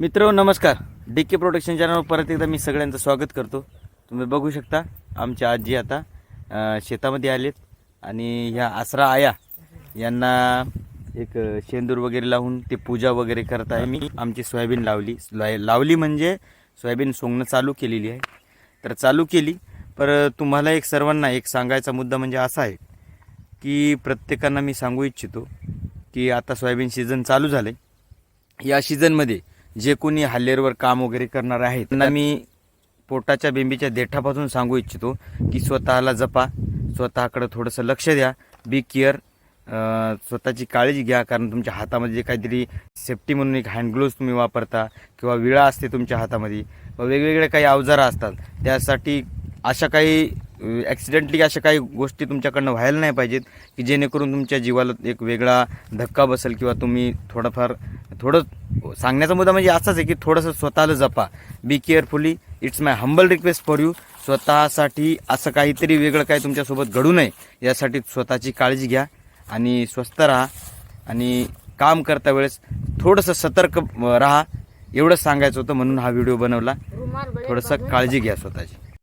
मित्र नमस्कार. डी के प्रोडक्शन चॅनलवर परत एकदा मी सगळ्यांचं स्वागत करतो. तुम्ही बघू शकता आमच्या आजी आता शेतामध्ये आलेत आणि ह्या आसरा आया यांना एक शेंदूर वगैरे लावून ते पूजा वगैरे करत आहे. मी आमची सोयाबीन लावली. लावली म्हणजे सोयाबीन सोंगणं चालू केलेली आहे. तर चालू केली. पर तुम्हाला एक सर्वांना एक सांगायचा मुद्दा म्हणजे असा आहे की प्रत्येकांना मी सांगू इच्छितो की आता सोयाबीन सीझन चालू झाले या सीझनमध्ये जे कोणी हल्लेरवर काम वगैरे करणार आहेत त्यांना मी पोटाच्या बेंबीच्या देठापासून सांगू इच्छितो की स्वतःला जपा स्वतःकडे थोडंसं लक्ष द्या बी केअर स्वतःची काळजी घ्या कारण तुमच्या हातामध्ये जे काहीतरी सेफ्टी म्हणून एक हँड ग्लोव्ज तुम्ही वापरता किंवा विळा असते तुमच्या हातामध्ये व वेगवेगळे काही अवजारं असतात त्यासाठी अशा काही ॲक्सिडेंटली अशा काही गोष्टी तुमच्याकडनं व्हायला नाही पाहिजेत की जेणेकरून तुमच्या जीवाला एक वेगळा धक्का बसेल किंवा तुम्ही थोडंफार थोडं सांगण्याचा मुद्दा म्हणजे असाच आहे की थोडंसं स्वतःला जपा. Be carefully it's my humble request for you स्वतःसाठी असं काहीतरी वेगळं काही तुमच्यासोबत घडू नये. यासाठी स्वतःची काळजी घ्या आणि स्वस्थ राहा. आणि काम करता वेळेस थोडंसं सतर्क राहा. एवढंच सांगायचं होतं म्हणून हा व्हिडिओ बनवला. थोडंसं काळजी घ्या स्वतःची.